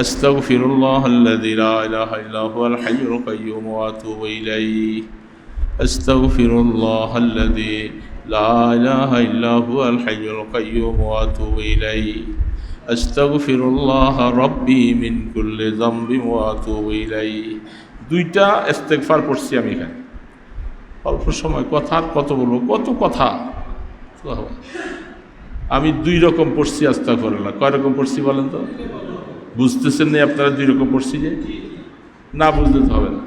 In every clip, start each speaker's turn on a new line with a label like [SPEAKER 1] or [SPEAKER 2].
[SPEAKER 1] أستغفر الله الذي لا إله إلا هو الحي القيوم وأتوب إليه أستغفر الله الذي لا إله إلا هو الحي القيوم وأتوب إليه أستغفر الله ربي من كل ذنب وأتوب إليه দুইটা ইস্তেগফার পড়ছি আমি এখানে অল্প সময় কথা আর কত বলবো কত কথা আমি দুই রকম পড়ছি আস্তাগফিরুল্লাহ কয় রকম পড়ছি বলেন তো বুঝতেছেন না আপনারা দুই রকম পড়ছি যে? না বুঝতে হবে না।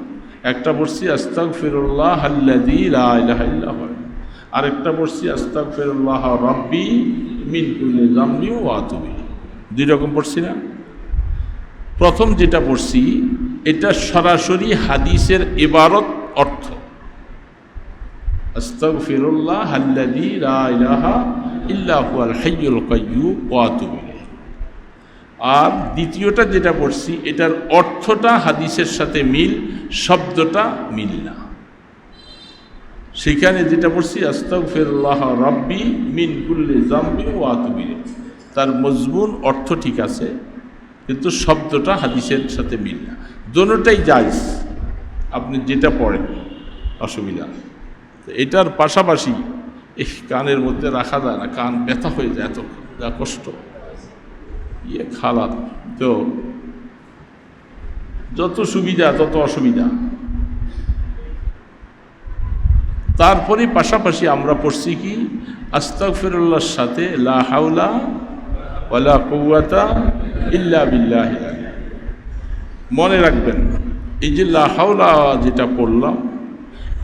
[SPEAKER 1] একটা পড়ছি আস্তাক ফিরুল্লাহ আল্লাদি লাহ আরেকটা পড়ছি আস্তাক ফিরুল্লাহ রব্বি মিন কুল্লি জামনি ও আতুবি দুই রকম পড়ছি না? প্রথম যেটা পড়ছি, এটা সরাসরি হাদিসের এবারত অর্থ। আস্তাক ফিরুল্লাহ আল্লাদি লাহা ইল্লাহু আল হাইয়ুল কাইয়্যুম ওয়া আতুবি আর দ্বিতীয়টা যেটা পড়ছি, এটার অর্থটা হাদিসের সাথে মিল, শব্দটা মিল না। সেখানে যেটা পড়ছি, আস্তাগফিরুল্লাহ রব্বি মিন কুল্লি জামবি ও আতুবিরে তার মজমুন অর্থ ঠিক আছে, কিন্তু শব্দটা হাদিসের সাথে মিল না। দোনোটাই যাইজ আপনি যেটা পড়েন, অসুবিধা এটার পাশাপাশি এই কানের মধ্যে রাখা যায় না, কান ব্যথা হয়ে যায় এত যা কষ্ট। ইয়ে খালাত, তো যত সুবিধা, তত অসুবিধা। তারপরে পাশাপাশি আমরা পড়ছি কি আস্তাক ফিরুল্লাহর সাথে লা হাউলা ওয়ালা কৌয়াতা ইল্লা বিল্লাহ। মনে রাখবেন, এই যে লা হাউলা যেটা পড়লাম,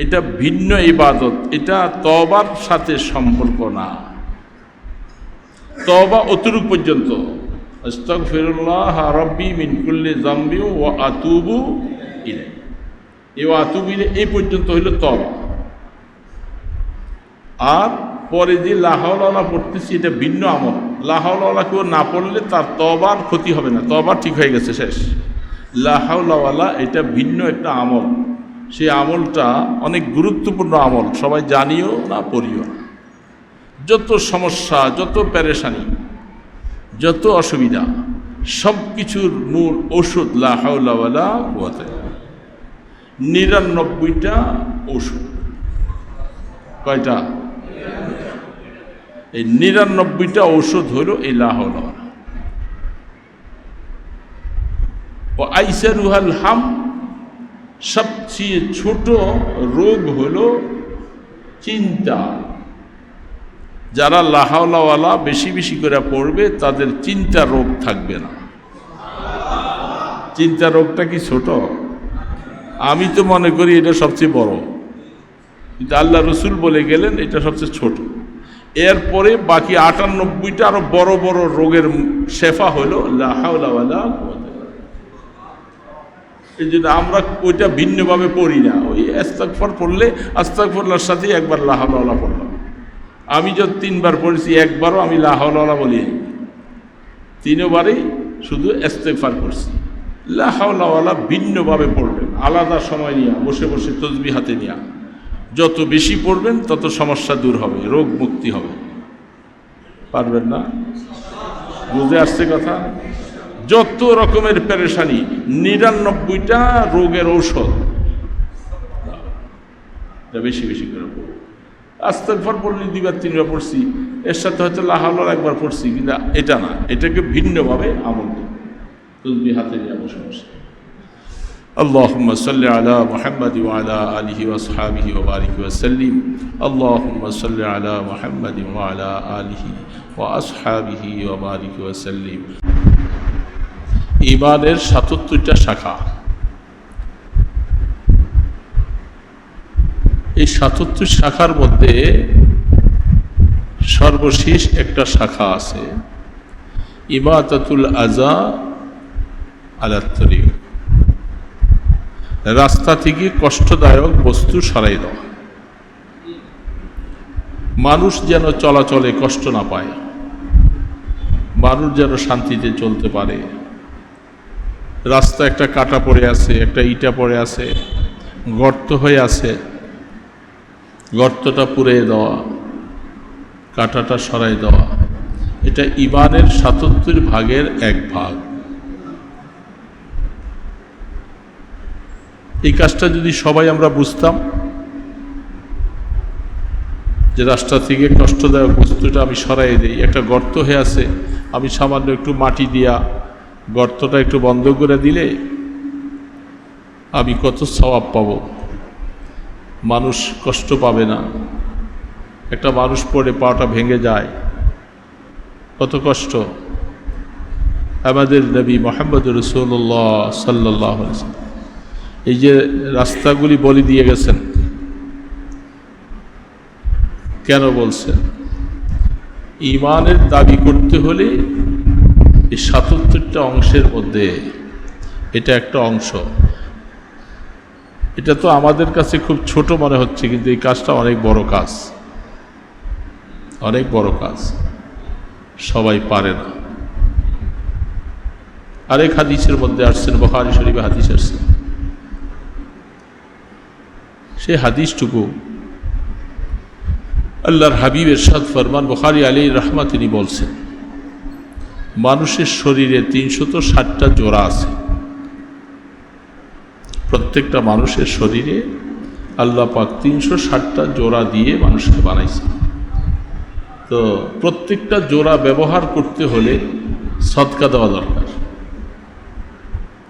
[SPEAKER 1] এটা ভিন্ন ইবাদত, এটা তবার সাথে সম্পর্ক না। তবা অতটুক পর্যন্ত। আস্তাগফিরুল্লাহ রব্বি মিন কুল্লি জামবি ও আতুবু ইলে এই আতুবু ইলে এই পর্যন্ত হইল তবা আর পরে যে লাহাওয়ালা পড়তেছি, এটা ভিন্ন আমল। লাহাওয়ালা কেউ না পড়লে তার তবার ক্ষতি হবে না। তবার ঠিক হয়ে গেছে, শেষ। লাহাওয়ালা এটা ভিন্ন একটা আমল। সেই আমলটা অনেক গুরুত্বপূর্ণ আমল। সবাই জানিও না পড়িও না। যত সমস্যা, যত প্যারেশানি যত অসুবিধা সব কিছুর মূল ওষুধ লাহাউলাওয়ালা কুয়াতে নিরানব্বইটা ওষুধ। কয়টা? এই নিরানব্বইটা ঔষধ হল এই লাহাউলাওয়ালা ও আইসারুহাল হাম, সবচেয়ে ছোট রোগ হল চিন্তা। যারা লাহাওয়ালা বেশি বেশি করে পড়বে, তাদের চিন্তা রোগ থাকবে না। চিন্তা রোগটা কি ছোট? আমি তো মনে করি এটা সবচেয়ে বড়। কিন্তু আল্লাহ রসুল বলে গেলেন, এটা সবচেয়ে ছোট। এরপরে বাকি আটানব্বইটা আরও বড় বড় রোগের শেফা হলো লাহাওয়ালা এই জন্য আমরা ওইটা ভিন্নভাবে পড়ি না। ওই আস্তাকফর পড়লে আস্তাকফরলার সাথে একবার লাহাওয়ালা পড়লাম। আমি যত তিনবার পড়েছি, একবারও আমি লাহাওয়ালা বলি তিনবারই শুধু ইস্তেফার করছি লাহাওয়ালা ভিন্নভাবে পড়বেন, আলাদা সময় নিয়ে, বসে বসে তসবি হাতে নিয়ে। যত বেশি পড়বেন, তত সমস্যা দূর হবে, রোগ মুক্তি হবে। পারবেন না? বুঝে আসছে কথা? যত রকমের পেরেশানি, নিরানব্বইটা রোগের ঔষধ। বেশি বেশি করে পড়ব আস্তাকফর পড়লি দুইবার তিনবার পড়ছি এর সাথে হয়তো লাহাল্লার একবার পড়ছি কিন্তু এটা না এটাকে ভিন্নভাবে আমল তসবি হাতে নিয়ে বসে বসে اللهم صل على محمد وعلى آله وأصحابه وبارك وسلم اللهم صل على محمد وعلى آله وأصحابه وبارك وسلم ইমানের সাতাত্তরটা শাখা এই সাতাত্তর শাখার মধ্যে সর্বশেষ একটা শাখা আছে। ইমাতাতুল আজা আলাত্তরিক রাস্তা থেকে কষ্টদায়ক বস্তু সরাই দেওয়া। মানুষ যেন চলাচলে কষ্ট না পায়। মানুষ যেন শান্তিতে চলতে পারে। রাস্তা একটা কাটা পড়ে আছে, একটা ইটা পড়ে আছে, গর্ত হয়ে আছে। গর্তটা পুরে দেওয়া, কাটাটা সরাই দেওয়া। এটা ইমানের সাতত্তর ভাগের এক ভাগ। এই কাজটা যদি সবাই আমরা বুঝতাম, যে রাস্তা থেকে কষ্টদায়ক বস্তুটা আমি সরাই দিই, একটা গর্ত হয়ে আছে, আমি সামান্য একটু মাটি দিয়া গর্তটা একটু বন্ধ করে দিলে আমি কত সবাব পাবো? মানুষ কষ্ট পাবে না। একটা মানুষ পড়ে পাটা ভেঙে যায়। কত কষ্ট। আমাদের নবী মোহাম্মদ রসুল্লাহ সাল্লাহ এই যে রাস্তাগুলি বলি দিয়ে গেছেন। কেন বলছেন? ইমানের দাবি করতে হলে এই সাতাত্তরটা অংশের মধ্যে এটা একটা অংশ। এটা তো আমাদের কাছে খুব ছোট মনে হচ্ছে, কিন্তু এই কাজটা অনেক বড় কাজ। অনেক বড় কাজ। সবাই পারে না। আরেক হাদিসের মধ্যে আসছেন, বখারি শরীফে হাদিস আসছেন সেই হাদিসটুকু আল্লাহর হাবিব এরশাদ ফরমান বখারি আলী রহমা তিনি বলছেন, মানুষের শরীরে তিনশত ষাটটা জোড়া আছে। প্রত্যেকটা মানুষের শরীরে আল্লাহ পাক তিনশো ষাটটা জোড়া দিয়ে মানুষকে বানাইছে। তো প্রত্যেকটা জোড়া ব্যবহার করতে হলে সৎকা দেওয়া দরকার।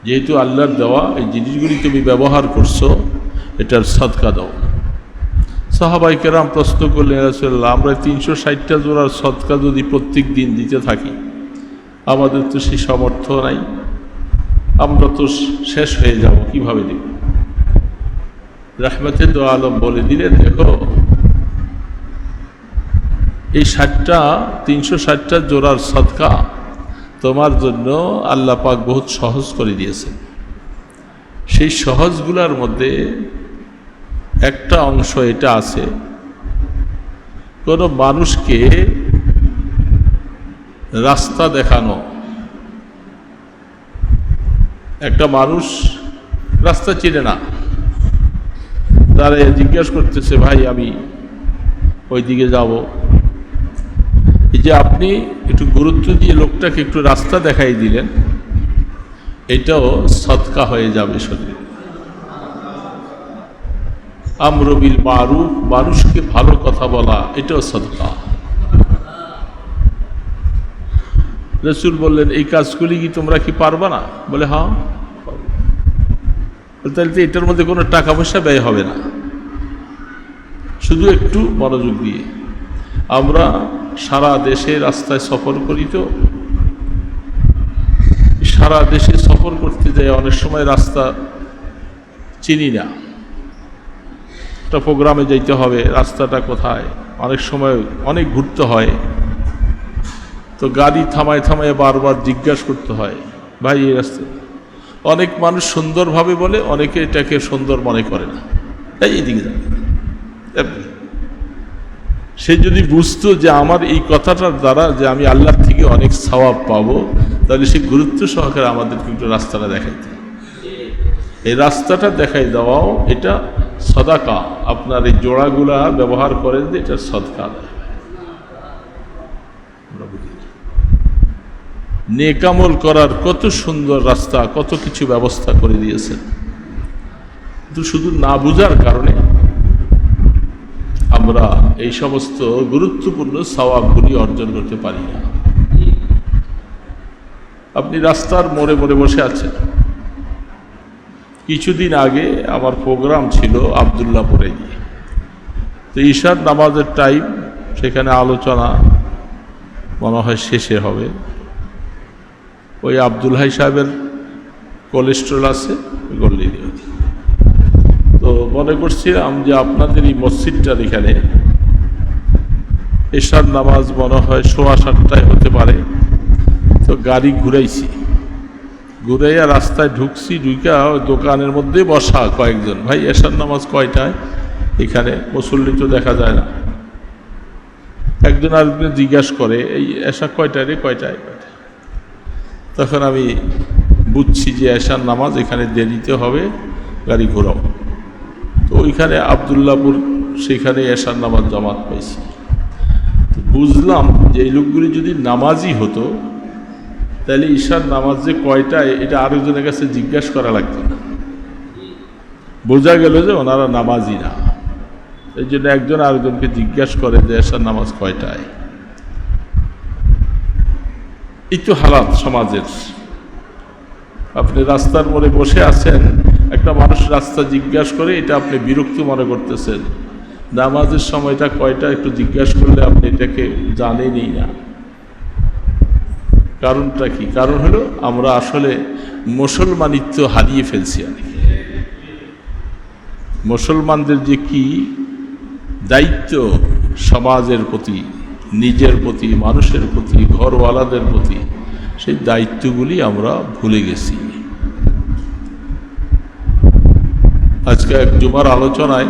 [SPEAKER 1] যেহেতু আল্লাহর দেওয়া, এই জিনিসগুলি তুমি ব্যবহার করছ, এটার সৎকা দাও। সাহাবাই প্রশ্ন করলেন আমরা তিনশো ষাটটা জোড়ার সৎকা যদি প্রত্যেক দিন দিতে থাকি, আমাদের তো সেই সামর্থ্য নাই। আমরা তো শেষ হয়ে যাব, কীভাবে দেব রাহমাতে তো আলম বলে দিলেন, দেখো, এই ষাটটা, তিনশো ষাটটা জোড়ার সৎকা তোমার জন্য আল্লাহ পাক বহুত সহজ করে দিয়েছেন। সেই সহজগুলার মধ্যে একটা অংশ এটা আছে, কোনো মানুষকে রাস্তা দেখানো একটা মানুষ রাস্তা চিনে না। তারা জিজ্ঞেস করতেছে, ভাই, আমি ওই দিকে যাব। এই যে আপনি একটু গুরুত্ব দিয়ে লোকটাকে একটু রাস্তা দেখাই দিলেন, এটাও সৎকা হয়ে যাবে শরীরে। আমরবিল মারুফ, মানুষকে ভালো কথা বলা, এটাও সদকা রসুল বললেন, এই কাজগুলি কি তোমরা কি পারবা না? বলে হ্যাঁ তাহলে তো এটার মধ্যে কোনো টাকা পয়সা ব্যয় হবে না। শুধু একটু মনোযোগ দিয়ে। আমরা সারা দেশে রাস্তায় সফর করি তো। সারা দেশে সফর করতে যাই, অনেক সময় রাস্তা চিনি না। একটা প্রোগ্রামে যাইতে হবে, রাস্তাটা কোথায়? অনেক সময় অনেক ঘুরতে হয়। তো গাড়ি থামায় থামায় বারবার জিজ্ঞাসা করতে হয়, ভাই, এই রাস্তা অনেক মানুষ সুন্দরভাবে বলে, অনেকে এটাকে সুন্দর মনে করে না। তাই এইদিকে যাবে সে যদি বুঝতো যে আমার এই কথাটার দ্বারা যে আমি আল্লাহর থেকে অনেক সওয়াব পাবো, তাহলে সে গুরুত্ব সহকারে আমাদেরকে একটু রাস্তাটা দেখাইতে। এই রাস্তাটা দেখাই দেওয়াও এটা সদাকা। আপনার এই জোড়াগুলা ব্যবহার করেন যে এটা সদকা। দেয় নেকামল করার কত সুন্দর রাস্তা, কত কিছু ব্যবস্থা করে দিয়েছেন। কিন্তু শুধু না বুঝার কারণে আমরা এই সমস্ত গুরুত্বপূর্ণ সওয়াবগুলি অর্জন করতে পারি না। আপনি রাস্তার মোড়ে মোড়ে বসে আছেন। কিছুদিন আগে আমার প্রোগ্রাম ছিল আবদুল্লাপুরে গিয়ে। তো ঈশার নামাজের টাইম সেখানে আলোচনা মনে হয় শেষে হবে। ওই আব্দুল হাই সাহেবের কোলেস্ট্রল আছে গল্লি তো মনে করছিলাম যে আপনাদের এই মসজিদটার এখানে এশার নামাজ মনে হয় সোয়া সাতটায় হতে পারে। তো গাড়ি ঘুরাইছি। ঘুরাইয়া রাস্তায় ঢুকছি ঢুকা দোকানের মধ্যে বসা কয়েকজন। ভাই, এশার নামাজ কয়টায়? এখানে মুসল্লি তো দেখা যায় না। একজন আরেকজন জিজ্ঞাসা করে, এই এশা কয়টায় রে, কয়টায়? তখন আমি বুঝছি যে এশার নামাজ এখানে দেরিতে হবে, গাড়ি ঘোরাও। তো ওইখানে আবদুল্লাপুর সেখানে এশার নামাজ জামাত পাইছি। বুঝলাম যে এই লোকগুলি যদি নামাজই হতো, তাহলে ঈশার নামাজ যে কয়টায়, এটা আরেকজনের কাছে জিজ্ঞাসা করা লাগতো না। বোঝা গেল যে ওনারা নামাজি না। এই জন্য একজন আরেকজনকে জিজ্ঞাসা করে যে এসার নামাজ কয়টায়। একটু হালাত সমাজের। আপনি রাস্তার মোড়ে বসে আছেন, একটা মানুষ রাস্তা জিজ্ঞাসা করে এটা আপনি বিরক্ত মনে করতেছেন। নামাজের সময়টা কয়টা একটু জিজ্ঞাসা করলে আপনি এটাকে জানেনই না। কারণটা কি? কারণ হলো আমরা আসলে মুসলমানিত্ব হারিয়ে ফেলছি অনেক। মুসলমানদের যে কি দায়িত্ব সমাজের প্রতি নিজের প্রতি, মানুষের প্রতি, ঘরওয়ালাদের প্রতি সেই দায়িত্বগুলি আমরা ভুলে গেছি। আজকে এক জুমার আলোচনায়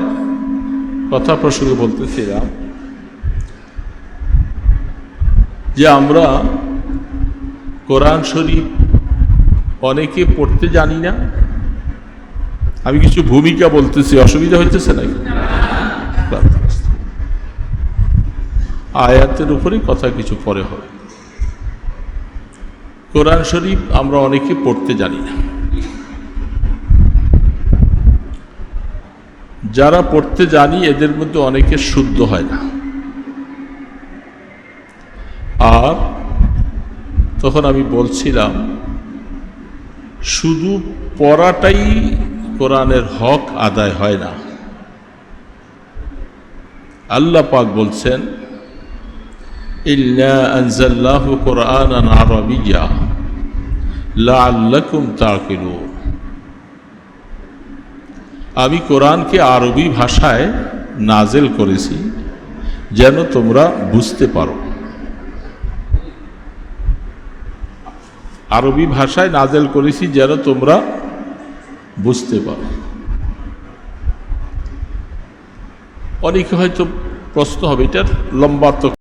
[SPEAKER 1] কথা প্রসঙ্গে বলতেছিলাম যে আমরা কোরআন শরীফ অনেকে পড়তে জানি না। আমি কিছু ভূমিকা বলতেছি, অসুবিধা হইতেছে নাকি? আয়াতের উপরে কথা কিছু পরে হবে। কোরআন শরীফ আমরা অনেকে পড়তে জানি না। যারা পড়তে জানি, এদের মধ্যে অনেকে শুদ্ধ হয় না। আর তখন আমি বলছিলাম, শুধু পড়াটাই কোরআনের হক আদায় হয় না। আল্লাহ পাক বলছেন আনজাল্লাহু কোরআনান আরাবিয়্যা লাআল্লাকুম তাকিলুন আমি কোরআনকে আরবি ভাষায় নাজেল করেছি যেন তোমরা বুঝতে পারো। আরবি ভাষায় নাজেল করেছি যেন তোমরা বুঝতে পারো। অনেকে হয়তো প্রশ্ন হবে এটার লম্বা